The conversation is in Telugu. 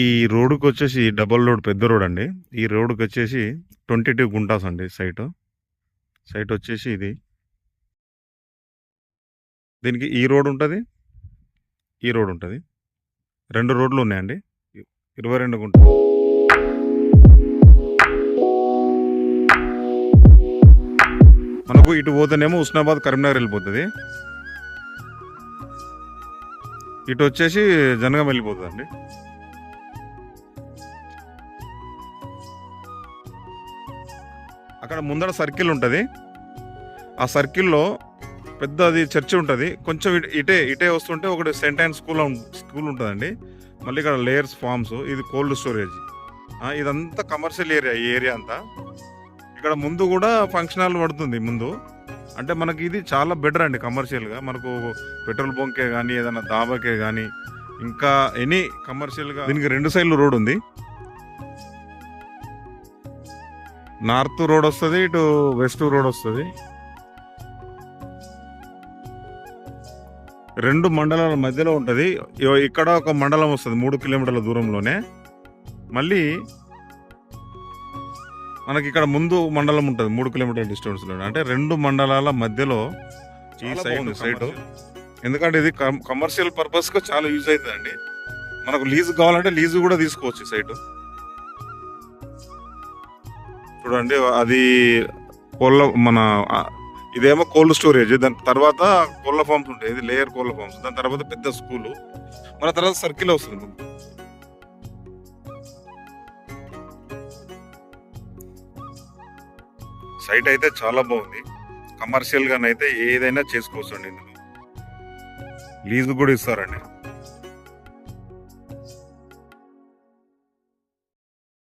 ఈ రోడ్డుకి వచ్చేసి డబల్ రోడ్ పెద్ద రోడ్ అండి ఈ రోడ్డుకి వచ్చేసి ట్వంటీ టూ గుంటాస్ అండి సైట్. సైట్ వచ్చేసి ఇది. దీనికి ఈ రోడ్ ఉంటుంది? ఈ రోడ్ ఉంటుంది. రెండు రోడ్లు ఉన్నాయండి. ఇరవై రెండు గుంట మనకు ఇటు పోతేనేమో ఉస్నాబాద్ కరీంనగర్ వెళ్ళిపోతుంది. ఇటు వచ్చేసి జనగం వెళ్ళిపోతుంది అండి అక్కడ ముందర సర్కిల్ ఉంటుంది. ఆ సర్కిల్లో పెద్దది చర్చి ఉంటుంది. కొంచెం ఇటు- ఇటే ఇటే వస్తుంటే ఒకటి సెంట్ స్కూల్ స్కూల్ ఉంటుందండి. మళ్ళీ ఇక్కడ లేయర్స్ ఫార్మ్స్ ఇది కోల్డ్ స్టోరేజ్. ఇదంతా కమర్షియల్ ఏరియా ఈ ఏరియా అంతా. ఇక్కడ ముందు కూడా ఫంక్షన్ హాల్ పడుతుంది ముందు. అంటే మనకి ఇది చాలా బెటర్ అండి కమర్షియల్గా. మనకు పెట్రోల్ బంకే కానీ ఏదైనా దాబాకే కానీ ఇంకా ఎనీ కమర్షియల్గా. దీనికి రెండు సైడ్లు రోడ్ ఉంది. నార్త్ రోడ్ వస్తుంది ఇటు వెస్ట్ రోడ్ వస్తుంది. రెండు మండలాల మధ్యలో ఉంటుంది. ఇక్కడ ఒక మండలం వస్తుంది మూడు కిలోమీటర్ల దూరంలోనే. మళ్ళీ మనకి ఇక్కడ ముందు మండలం ఉంటుంది మూడు కిలోమీటర్ల డిస్టెన్స్లో అంటే రెండు మండలాల మధ్యలో ఈ సైడ్ సైట్ ఎందుకంటే ఇది కమర్షియల్ పర్పస్గా చాలా యూజ్ అవుతుందండి. మనకు లీజు కావాలంటే లీజు కూడా తీసుకోవచ్చు ఈ సైట్. చూడండి అది కోళ్ళ మన ఇదేమో కోల్డ్ స్టోరేజ్ దాని తర్వాత కోళ్ళ ఫార్మ్స్ ఉంటాయి. ఇది లేయర్ కోళ్ళ ఫార్మ్స్ దాని తర్వాత పెద్ద స్కూలు మన తర్వాత సర్కిల్ వస్తుంది. సైట్ అయితే చాలా బాగుంది. కమర్షియల్గా అయితే ఏదైనా చేసుకోవచ్చు అండి ఇందులో. లీజు కూడా ఇస్తారండి.